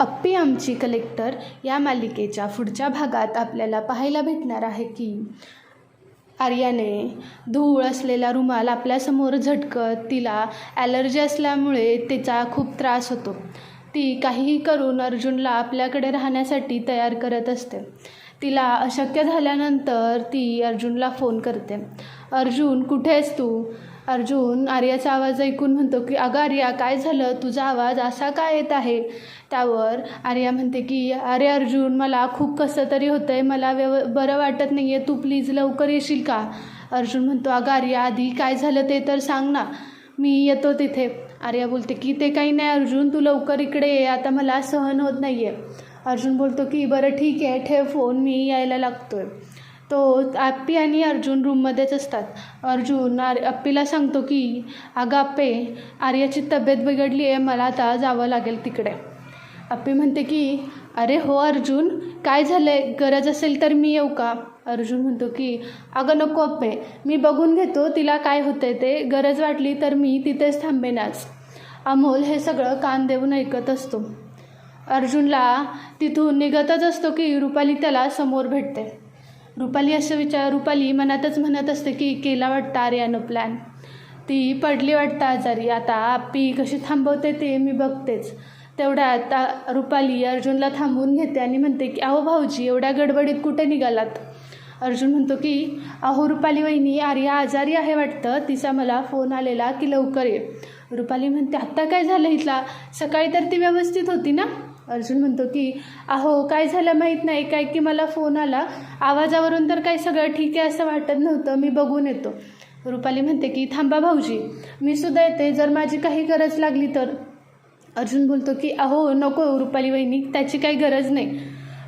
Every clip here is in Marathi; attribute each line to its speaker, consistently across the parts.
Speaker 1: अप्पी आमची कलेक्टर या मालिकेच्या पुढच्या भागात आपल्याला पाहायला भेटणार आहे की आर्याने धूळ असलेला रुमाल आपल्यासमोर झटकत तिला ॲलर्जी असल्यामुळे तिचा खूप त्रास होतो. ती काहीही करून अर्जुनला आपल्याकडे राहण्यासाठी तयार करत असते. तिला अशक्य झाल्यानंतर ती अर्जुनला फोन करते. अर्जुन कुठे आहेस तू? अर्जुन आर्याचा आवाज ऐकून म्हणतो की अगं आर्या काय झालं? तुझा आवाज असा का येत आहे? त्यावर आर्या म्हणते की अरे अर्जुन मला खूप कसं तरी होतं आहे मला व्यव बरं वाटत नाही आहे तू प्लीज लवकर येशील का? अर्जुन म्हणतो अगं आर्या आधी काय झालं ते तर सांग ना. मी येतो तिथे. आर्या बोलते की ते काही नाही अर्जुन तू लवकर इकडे ये. आता मला सहन होत नाही आहे अर्जुन बोलतो की बरं ठीक आहे. ठेव फोन मी यायला लागतो आहे तो आप्पी आणि अर्जुन रूममध्येच असतात. अर्जुन आर अप्पीला सांगतो की अगं आप्पे आर्याची तब्येत बिघडली आहे मला आता जावं लागेल तिकडे. आपी म्हणते की अरे हो अर्जुन काय झालं आहे गरज असेल तर मी येऊ का? अर्जुन म्हणतो की अगं नको अप्पे मी बघून घेतो तिला काय होतं आहे ते. गरज वाटली तर मी तिथेच थांबेन आज अमोल हे सगळं कान देऊन ऐकत असतो. अर्जुनला तिथून निघतच असतो की रुपाली त्याला समोर भेटते. रुपाली असं विचार रुपाली मनातच म्हणत असते की केला वाटतं आर्यानं प्लॅन ती पडली वाटतं आजारी. आता आप्पी कशी थांबवते ते मी बघतेच. तेवढ्या आता रुपाली अर्जुनला थांबवून घेते आणि म्हणते की अहो भाऊजी एवढ्या गडबडीत कुठे निघालात? अर्जुन म्हणतो की अहो रुपाली वहिनी आर्या आजारी आहे वाटतं. तिचा मला फोन आलेला की लवकर ये. रुपाली म्हणते आत्ता काय झालं इथला? सकाळी तर ती व्यवस्थित होती ना? अर्जुन म्हणतो की अहो काय झालं माहीत नाही. काय की मला फोन आला. आवाजावरून तर काय सगळं ठीक आहे असं वाटत नव्हतं. मी बघून येतो. रुपाली म्हणते की थांबा भाऊजी. मी सुद्धा येते. जर माझी काही गरज लागली तर. अर्जुन बोलतो की अहो नको रुपाली वहिनी त्याची काही गरज नाही.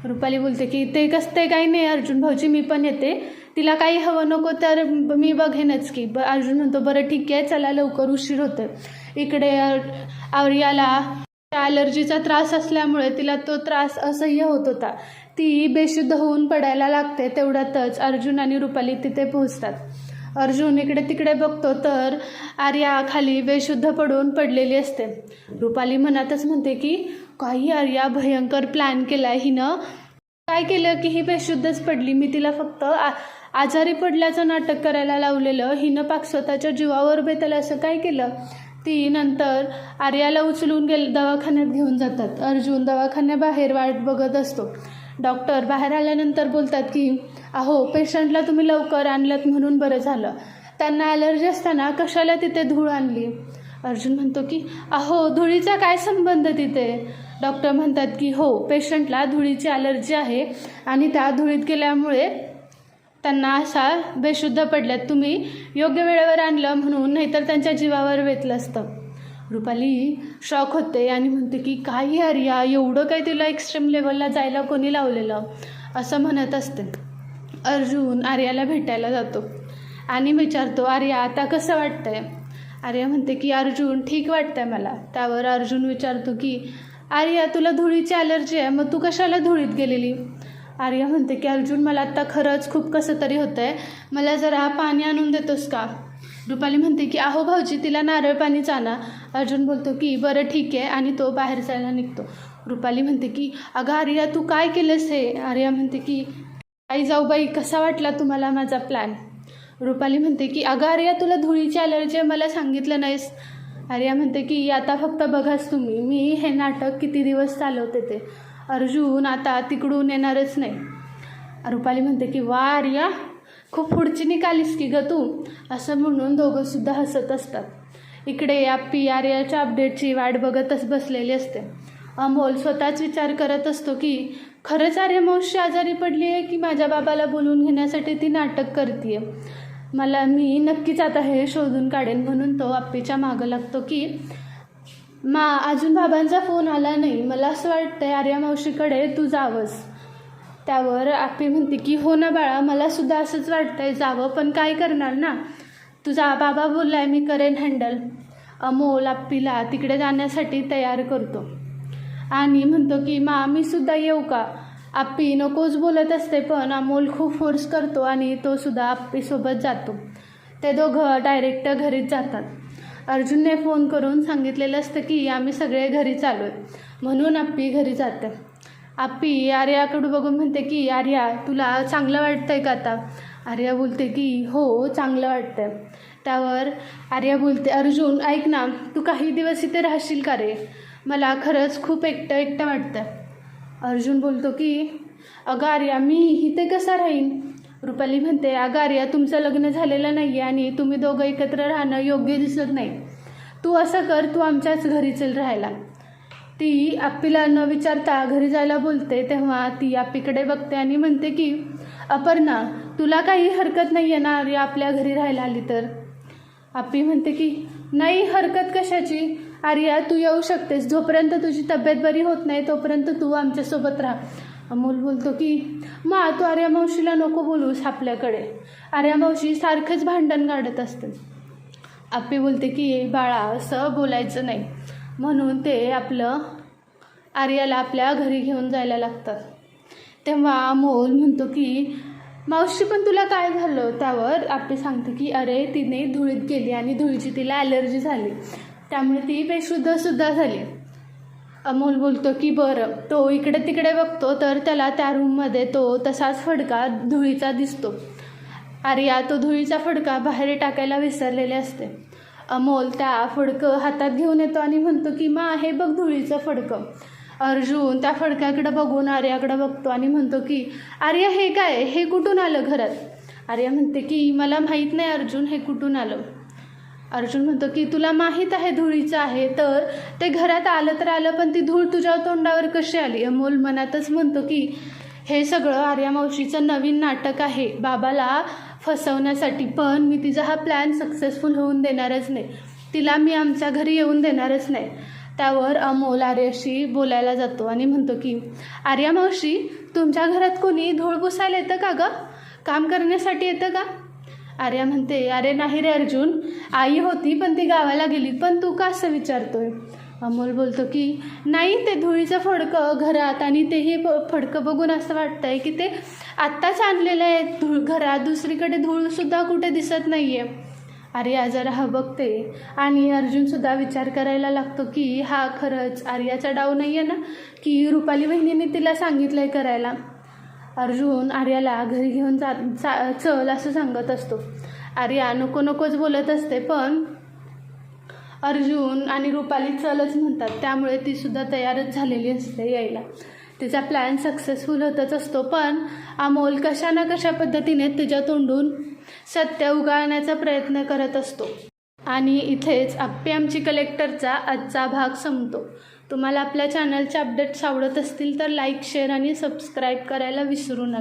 Speaker 1: रुपाली बोलते की ते कसं ते काही नाही अर्जुन भाऊजी मी पण येते. तिला काही हवं नको तर मी बघेनच की. ब अर्जुन म्हणतो बरं ठीक आहे चला लवकर उशीर होतं इकडे आर्याला आर्याला ॲलर्जीचा त्रास असल्यामुळे तिला तो त्रास असह्य होत होता. ती बेशुद्ध होऊन पडायला लागते तेवढ्यातच अर्जुन आणि रुपाली तिथे पोहोचतात. अर्जुन इकडे तिकडे बघतो तर आर्या खाली बेशुद्ध पडून पडलेली असते. रुपाली मनातच म्हणते की काही आर्या भयंकर प्लॅन केला आहे हिनं. काय केलं की ही बेशुद्धच पडली? मी तिला फक्त आ आजारी पडल्याचं नाटक करायला लावलेलं. हिनं पाक स्वतःच्या जीवावर बेतलं. असं काय केलं? ती नंतर आर्याला उचलून गेल दवाखान्यात घेऊन जातात. अर्जुन दवाखान्याबाहेर वाट बघत असतो. डॉक्टर बाहेर आल्यानंतर बोलतात की अहो पेशंटला तुम्ही लवकर आणलं म्हणून बरं झालं. त्यांना ॲलर्जी असताना कशाला तिथे धूळ आणली? अर्जुन म्हणतो की अहो धुळीचा काय संबंध तिथे? डॉक्टर म्हणतात की हो पेशंटला धुळीची ॲलर्जी आहे आणि त्या धुळीत गेल्यामुळे त्यांना असा बेशुद्ध पडल्यात. तुम्ही योग्य वेळेवर आणलं म्हणून नाहीतर त्यांच्या जीवावर वेतलं असतं. रुपाली शॉक होते आणि म्हणते की काही आर्या एवढं काय तिला एक्स्ट्रीम लेवलला जायला कोणी लावलेलं? असं म्हणत असते. अर्जुन आर्याला भेटायला जातो आणि विचारतो आर्या आता कसं वाटतंय? आर्या म्हणते की अर्जुन ठीक वाटतंय मला. त्यावर अर्जुन विचारतो की आर्या तुला धुळीची ॲलर्जी आहे मग तू कशाला धुळीत गेलेली? आर्या म्हणते की अर्जुन मला आत्ता खरंच खूप कसं तरी होतं आहे मला जरा पाणी आणून देतोस का? रुपाली म्हणते की अहो भाऊजी तिला नारळ पाणीच आणा अर्जुन बोलतो की बरं ठीक आहे. आणि तो बाहेर जायला निघतो. रुपाली म्हणते की अगं आर्या तू काय केलंस हे? आर्या म्हणते की आई जाऊ बाई कसा वाटला तुम्हाला माझा प्लॅन रुपाली म्हणते की अगं आर्या तुला धुळीची ॲलर्जी मला सांगितलं नाहीस. आर्या म्हणते की आता फक्त बघाच तुम्ही मी हे नाटक किती दिवस चालवते ते? अर्जुन आता तिकडून येणारच नाही. रुपाली म्हणते की वा आर्या खूप पुढची निघालीस की ग तू? असं म्हणून दोघंसुद्धा हसत असतात. इकडे आप्पी एलच्या अपडेटची वाट बघतच बसलेली असते. अमोल स्वतःच विचार करत असतो की खरंच आर्यमावशी आजारी पडली आहे की माझ्या बाबाला बोलून घेण्यासाठी ती नाटक करते मला मी नक्कीच आता हे शोधून काढेन म्हणून तो आप्पीच्या मागं लागतो की मा अजून बाबांचा फोन आला नाही. मला असं वाटतंय आर्या मावशीकडे तू जावंस. त्यावर आप्पी म्हणते की हो ना बाळा मला सुद्धा असंच आहे जावं पण काय करणार ना? तुझा बाबा बोललाय मी करेन हँडल. अमोल आप्पीला तिकडे जाण्यासाठी तयार करतो. आणि म्हणतो की मा मी सुद्धा येऊ का? आप्पी नकोच बोलत असते पण अमोल खूप फोर्स करतो आणि तो सुद्धा आप्पीसोबत जातो. ते दोघं डायरेक्ट घरीच जातात. अर्जुनने फोन करून सांगितलेलं असतं की आम्ही सगळे घरी चालू आहे म्हणून आप्पी घरी जाते. आप्पी आर्याकडून बघून म्हणते की आर्या तुला चांगलं वाटतंय का आता? आर्या बोलते की हो चांगलं वाटतंय. त्यावर आर्या बोलते अर्जुन ऐक ना तू काही दिवस इथे राहशील का रे? मला खरंच खूप एकटं एकटं वाटतं अर्जुन बोलतो की अगं आर्या मी इथे कसा राहीन? रुपाली म्हणते अगं आर्या तुमचं लग्न झालेलं नाही आहे आणि तुम्ही दोघं एकत्र राहणं योग्य दिसत नाही. तू असं कर तू आमच्याच घरी चल राहायला. ती आप्पीला न विचारता घरी जायला बोलते तेव्हा ती आप्पीकडे बघते आणि म्हणते की अपर्णा तुला काही हरकत नाही आहे ना आपल्या घरी राहायला आली तर? आप्पी म्हणते की नाही हरकत कशाची? आर्या तू येऊ शकतेस. जोपर्यंत तुझी तब्येत बरी होत नाही तोपर्यंत तू आमच्यासोबत राहा. अमोल बोलतो की मा तू आर्या मावशीला नको बोलूस आपल्याकडे. आर्या मावशी सारखंच भांडण काढत असते. आप्पी बोलते की बाळा असं बोलायचं नाही. म्हणून ते आपलं आर्याला आपल्या घरी घेऊन जायला लागतात. तेव्हा अमोल म्हणतो की मावशी पण तुला काय झालं? त्यावर आपली सांगते की अरे तिने धुळीत गेली आणि धुळीची तिला ॲलर्जी झाली. त्यामुळे ती बेशुद्धसुद्धा झाली. अमोल बोलतो की बरं तो इकडे तिकडे बघतो तर त्याला त्या रूममध्ये तो तसाच फडका धुळीचा दिसतो. आर्या तो धुळीचा फडका बाहेर टाकायला विसरलेले असते. अमोल त्या फडकं हातात घेऊन येतो आणि म्हणतो की मा हे बघ धुळीचं फडकं. अर्जुन त्या फडक्याकडं बघून आर्याकडं बघतो आणि म्हणतो की आर्या हे काय? हे कुठून आलं घरात? आर्या म्हणते की मला माहीत नाही अर्जुन हे कुठून आलं? अर्जुन म्हणतो की तुला माहीत आहे धुळीचं आहे तर ते घरात आलं तर आलं पण ती धूळ तुझ्या तोंडावर कशी आली? अमोल मनातच म्हणतो की हे सगळं आर्या मावशीचं नवीन नाटक आहे. बाबाला फसवण्यासाठी पण मी तिचा हा प्लॅन सक्सेसफुल होऊन देणारच नाही. तिला मी आमच्या घरी येऊन देणारच नाही. त्यावर अमोल आर्याशी बोलायला जातो आणि म्हणतो की आर्या मावशी तुमच्या घरात कोणी धूळ पुसायला येतं का गं? काम करण्यासाठी येतं का? आर्या म्हणते अरे नाही रे अर्जुन आई होती पण ती गावाला गेली पण तू का असं विचारतोय? अमोल बोलतो की नाही ते धुळीचं फडकं घरात आणि तेही फडकं बघून असं वाटतंय की ते आत्ताच आणलेलं आहे. धूळ घरात दुसरीकडे धूळसुद्धा कुठे दिसत नाही आहे आर्या जरा हा बघते आणि अर्जुनसुद्धा विचार करायला लागतो की हा खरंच आर्याचा डाव नाही आहे ना? की रुपाली बहिणीने तिला सांगितलं आहे करायला? अर्जुन आर्याला घरी घेऊन जा चा चल असं सांगत असतो. आर्या नको नकोच बोलत असते पण अर्जुन आणि रुपाली चलच म्हणतात. त्यामुळे तीसुद्धा तयारच झालेली असते यायला. तिचा प्लॅन सक्सेसफुल होतच असतो पण अमोल कशा ना कशा पद्धतीने तिच्या तोंडून सत्य उगाळण्याचा प्रयत्न करत असतो. आणि इथेच आप्पे आमची कलेक्टरचा आजचा भाग संपतो. तुम्हाला आपल्या चॅनलचे अपडेट्स आवडत असतील तर लाईक शेअर आणि सबस्क्राईब करायला विसरू नका.